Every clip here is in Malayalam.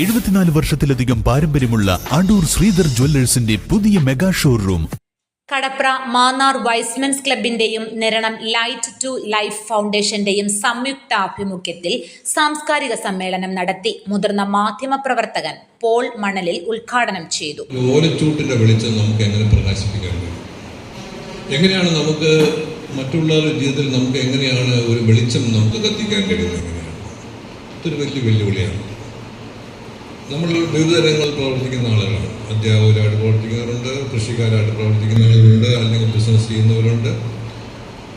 എഴുപത്തിനാല് വർഷത്തിലധികം പാരമ്പര്യമുള്ള അടൂർ ശ്രീധർ ജ്വല്ലേഴ്സിന്റെ പുതിയ mega showroom. Kadapra Mannar Y's Men's ക്ലബിന്റെയും Niranam light to life ഫൗണ്ടേഷന്റെയും സംയുക്ത ആഭിമുഖ്യത്തിൽ സാംസ്കാരിക സമ്മേളനം നടത്തി മുതിർന്ന മാധ്യമ പ്രവർത്തകൻ പോൾ മണലിൽ ഉദ്ഘാടനം ചെയ്തു. ഓലച്ചൂട്ടിന്റെ വെളിച്ചം നമുക്ക് എങ്ങനെ പ്രകാശിപ്പിക്കാൻ കഴിയും? എങ്ങനെയാണ് നമുക്ക് മറ്റുള്ളവരുടെ ജീവിതത്തിൽ നമുക്ക് എങ്ങനെയാണ് ഒരു വെളിച്ചം നമുക്ക് കത്തിക്കാൻ കഴിയുന്നത്? എങ്ങനെയാണ് ഇതൊരു വലിയ വെല്ലുവിളിയാണ്. നമ്മൾ വിവിധ രംഗങ്ങളിൽ പ്രവർത്തിക്കുന്ന ആളുകളാണ്. അധ്യാപകരായിട്ട് പ്രവർത്തിക്കുന്നവരുണ്ട് കൃഷിക്കാരായിട്ട് പ്രവർത്തിക്കുന്നവരുണ്ട് അല്ലെങ്കിൽ ബിസിനസ് ചെയ്യുന്നവരുണ്ട്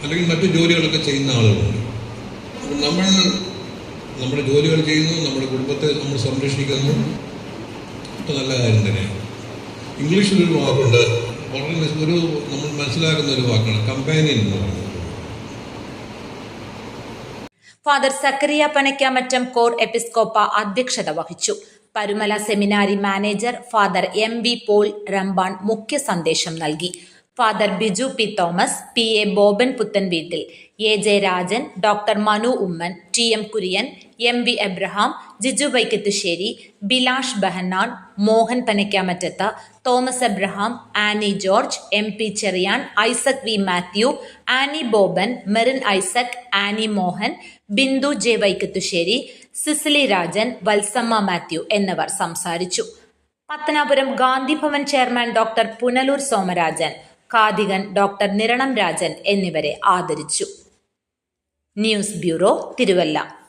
അല്ലെങ്കിൽ മറ്റു ജോലികളൊക്കെ ചെയ്യുന്ന ആളുകളുണ്ട്. അപ്പം നമ്മൾ നമ്മുടെ ജോലികൾ ചെയ്യുന്നു നമ്മുടെ കുടുംബത്തെ നമ്മൾ സംരക്ഷിക്കുന്നു. ഒക്കെ നല്ല കാര്യം തന്നെയാണ്. ഇംഗ്ലീഷിൽ ഒരു വാക്കുണ്ട് വളരെ ഒരു നമ്മൾ മനസ്സിലാക്കുന്ന ഒരു വാക്കാണ് കമ്പാനിയൻ എന്ന് പറയുന്നത്. Father Zacharia Panackamattam cor episcopa അധ്യക്ഷത വഹിച്ചു. Parumala seminary manager father M V Paul Ramban മുഖ്യ സന്ദേശം നൽകി. Father Biju P Thomas P A Boban Puthenveettil A J Rajan doctor Manu Oommen T M Kurian M V Abraham Jiju Vaikathussery Bilash Bahanan Mohan Panackamattath Thomas Abraham Annie George M P Cherian Isaac V Mathew Annie Boban Merin Isaac Annie Mohan Bindu J Vaikathussery Cicily Rajan Valsamma Mathew എന്നിവർ സംസാരിച്ചു. Pathanapuram Gandhi Bhavan chairman doctor Punalur Somarajan കാതികൻ doctor Niranam Rajan എന്നിവരെ ആദരിച്ചു. News bureau Thiruvalla.